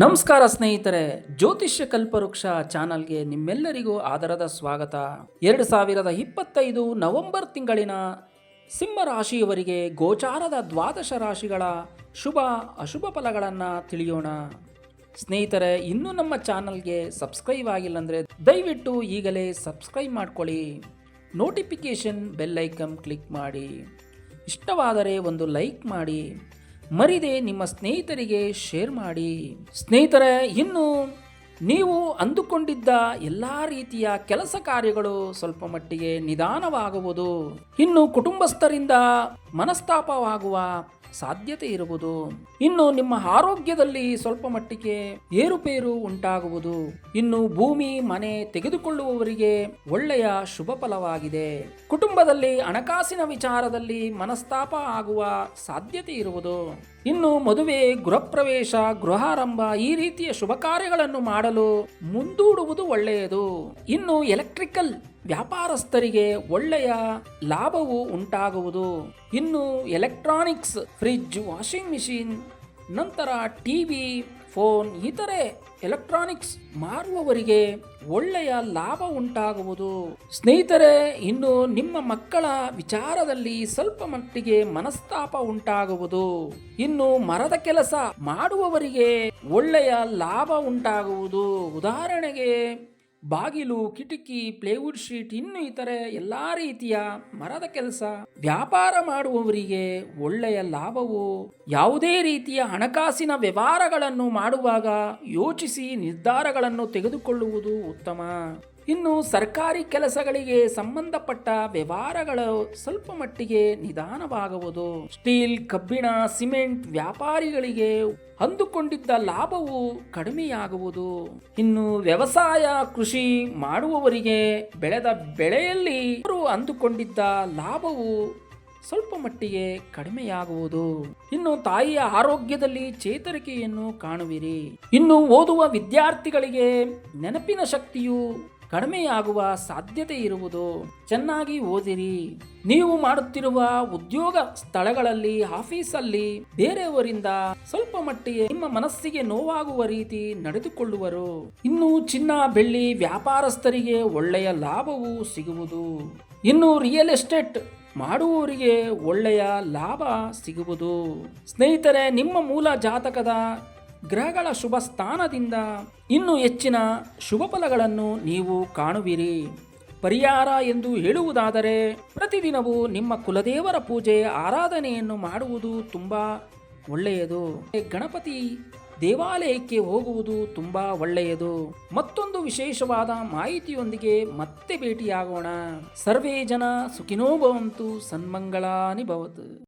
ನಮಸ್ಕಾರ ಸ್ನೇಹಿತರೆ, ಜ್ಯೋತಿಷ್ಯ ಕಲ್ಪವೃಕ್ಷ ಚಾನಲ್ಗೆ ನಿಮ್ಮೆಲ್ಲರಿಗೂ ಆದರದ ಸ್ವಾಗತ. ಎರಡು ಸಾವಿರದ ಇಪ್ಪತ್ತೈದು ನವೆಂಬರ್ ತಿಂಗಳಿನ ಸಿಂಹ ರಾಶಿಯವರಿಗೆ ಗೋಚಾರದ ದ್ವಾದಶ ರಾಶಿಗಳ ಶುಭ ಅಶುಭ ಫಲಗಳನ್ನು ತಿಳಿಯೋಣ. ಸ್ನೇಹಿತರೆ, ಇನ್ನೂ ನಮ್ಮ ಚಾನಲ್ಗೆ ಸಬ್ಸ್ಕ್ರೈಬ್ ಆಗಿಲ್ಲ ಅಂದರೆ ದಯವಿಟ್ಟು ಈಗಲೇ ಸಬ್ಸ್ಕ್ರೈಬ್ ಮಾಡ್ಕೊಳ್ಳಿ. ನೋಟಿಫಿಕೇಷನ್ ಬೆಲ್ ಐಕಮ್ ಕ್ಲಿಕ್ ಮಾಡಿ. ಇಷ್ಟವಾದರೆ ಒಂದು ಲೈಕ್ ಮಾಡಿ. ಮರಿದೆ ನಿಮ್ಮ ಸ್ನೇಹಿತರಿಗೆ ಶೇರ್ ಮಾಡಿ. ಸ್ನೇಹಿತರೆ, ಇನ್ನು ನೀವು ಅಂದುಕೊಂಡಿದ್ದ ಎಲ್ಲ ರೀತಿಯ ಕೆಲಸ ಕಾರ್ಯಗಳು ಸ್ವಲ್ಪ ಮಟ್ಟಿಗೆ ನಿಧಾನವಾಗುವುದು. ಇನ್ನು ಕುಟುಂಬಸ್ಥರಿಂದ ಮನಸ್ತಾಪವಾಗುವ ಸಾಧ್ಯತೆ ಇರುವುದು. ಇನ್ನು ನಿಮ್ಮ ಆರೋಗ್ಯದಲ್ಲಿ ಸ್ವಲ್ಪ ಮಟ್ಟಿಗೆ ಏರುಪೇರು ಉಂಟಾಗುವುದು. ಇನ್ನು ಭೂಮಿ, ಮನೆ ತೆಗೆದುಕೊಳ್ಳುವವರಿಗೆ ಒಳ್ಳೆಯ ಶುಭ ಫಲವಾಗಿದೆ. ಕುಟುಂಬದಲ್ಲಿ ಹಣಕಾಸಿನ ವಿಚಾರದಲ್ಲಿ ಮನಸ್ತಾಪ ಆಗುವ ಸಾಧ್ಯತೆ ಇರುವುದು. ಇನ್ನು ಮದುವೆ, ಗೃಹಪ್ರವೇಶ, ಗೃಹಾರಂಭ ಈ ರೀತಿಯ ಶುಭ ಕಾರ್ಯಗಳನ್ನು ಮಾಡಲು ಮುಂದೂಡುವುದು ಒಳ್ಳೆಯದು. ಇನ್ನು ಎಲೆಕ್ಟ್ರಿಕಲ್ ವ್ಯಾಪಾರಸ್ಥರಿಗೆ ಒಳ್ಳೆಯ ಲಾಭವು ಉಂಟಾಗುವುದು. ಇನ್ನು ಎಲೆಕ್ಟ್ರಾನಿಕ್ಸ್ ಫ್ರಿಜ್ ವಾಷಿಂಗ್ ಮಿಷಿನ್, ನಂತರ ಟಿವಿ, ಫೋನ್, ಇತರೆ ಎಲೆಕ್ಟ್ರಾನಿಕ್ಸ್ ಮಾರುವವರಿಗೆ ಒಳ್ಳೆಯ ಲಾಭ ಉಂಟಾಗುವುದು. ಸ್ನೇಹಿತರೆ, ಇನ್ನು ನಿಮ್ಮ ಮಕ್ಕಳ ವಿಚಾರದಲ್ಲಿ ಸ್ವಲ್ಪ ಮಟ್ಟಿಗೆ ಮನಸ್ತಾಪ ಉಂಟಾಗುವುದು. ಇನ್ನು ಮರದ ಕೆಲಸ ಮಾಡುವವರಿಗೆ ಒಳ್ಳೆಯ ಲಾಭ ಉಂಟಾಗುವುದು. ಉದಾಹರಣೆಗೆ ಬಾಗಿಲು, ಕಿಟಕಿ ಪ್ಲೇವುಡ್ ಶೀಟ್ ಇನ್ನು ಇತರೆ ಎಲ್ಲ ರೀತಿಯ ಮರದ ಕೆಲಸ ವ್ಯಾಪಾರ ಮಾಡುವವರಿಗೆ ಒಳ್ಳೆಯ ಲಾಭವು? ಯಾವುದೇ ರೀತಿಯ ಹಣಕಾಸಿನ ವ್ಯವಹಾರಗಳನ್ನು ಮಾಡುವಾಗ ಯೋಚಿಸಿ ನಿರ್ಧಾರಗಳನ್ನು ತೆಗೆದುಕೊಳ್ಳುವುದು ಉತ್ತಮ. ಇನ್ನು ಸರ್ಕಾರಿ ಕೆಲಸಗಳಿಗೆ ಸಂಬಂಧಪಟ್ಟ ವ್ಯವಹಾರಗಳು ಸ್ವಲ್ಪ ಮಟ್ಟಿಗೆ ನಿಧಾನವಾಗುವುದು. ಸ್ಟೀಲ್, ಕಬ್ಬಿಣ, ಸಿಮೆಂಟ್ ವ್ಯಾಪಾರಿಗಳಿಗೆ ಅಂದುಕೊಂಡಿದ್ದ ಲಾಭವು ಕಡಿಮೆಯಾಗುವುದು. ಇನ್ನು ವ್ಯವಸಾಯ, ಕೃಷಿ ಮಾಡುವವರಿಗೆ ಬೆಳೆದ ಬೆಳೆಯಲ್ಲಿ ಅವರು ಅಂದುಕೊಂಡಿದ್ದ ಲಾಭವು ಸ್ವಲ್ಪ ಮಟ್ಟಿಗೆ ಕಡಿಮೆಯಾಗುವುದು. ಇನ್ನು ತಾಯಿಯ ಆರೋಗ್ಯದಲ್ಲಿ ಚೇತರಿಕೆಯನ್ನು ಕಾಣುವಿರಿ. ಇನ್ನು ಓದುವ ವಿದ್ಯಾರ್ಥಿಗಳಿಗೆ ನೆನಪಿನ ಶಕ್ತಿಯು ಕಡಿಮೆಯಾಗುವ ಸಾಧ್ಯತೆ ಇರುವುದು ಚೆನ್ನಾಗಿ ಓದಿರಿ. ನೀವು ಮಾಡುತ್ತಿರುವ ಉದ್ಯೋಗ ಸ್ಥಳಗಳಲ್ಲಿ, ಆಫೀಸಲ್ಲಿ, ಬೇರೆಯವರಿಂದ ಸ್ವಲ್ಪ ಮಟ್ಟಿಗೆ ನಿಮ್ಮ ಮನಸ್ಸಿಗೆ ನೋವಾಗುವ ರೀತಿ ನಡೆದುಕೊಳ್ಳುವರು. ಇನ್ನು ಚಿನ್ನ, ಬೆಳ್ಳಿ ವ್ಯಾಪಾರಸ್ಥರಿಗೆ ಒಳ್ಳೆಯ ಲಾಭವು ಸಿಗುವುದು. ಇನ್ನು ರಿಯಲ್ ಎಸ್ಟೇಟ್ ಮಾಡುವವರಿಗೆ ಒಳ್ಳೆಯ ಲಾಭ ಸಿಗುವುದು. ಸ್ನೇಹಿತರೆ, ನಿಮ್ಮ ಮೂಲ ಜಾತಕದ ಗ್ರಹಗಳ ಶುಭ ಸ್ಥಾನದಿಂದ ಇನ್ನೂ ಹೆಚ್ಚಿನ ಶುಭ ಫಲಗಳನ್ನು ನೀವು ಕಾಣುವಿರಿ. ಪರಿಹಾರ ಎಂದು ಹೇಳುವುದಾದರೆ ಪ್ರತಿದಿನವೂ ನಿಮ್ಮ ಕುಲದೇವರ ಪೂಜೆ, ಆರಾಧನೆಯನ್ನು ಮಾಡುವುದು ತುಂಬ ಒಳ್ಳೆಯದು. ಗಣಪತಿ ದೇವಾಲಯಕ್ಕೆ ಹೋಗುವುದು ತುಂಬ ಒಳ್ಳೆಯದು. ಮತ್ತೊಂದು ವಿಶೇಷವಾದ ಮಾಹಿತಿಯೊಂದಿಗೆ ಮತ್ತೆ ಭೇಟಿಯಾಗೋಣ. ಸರ್ವೇ ಜನ ಸುಖಿನೋ ಭವಂತು, ಸನ್ಮಂಗಳಾನಿ ಭವತು.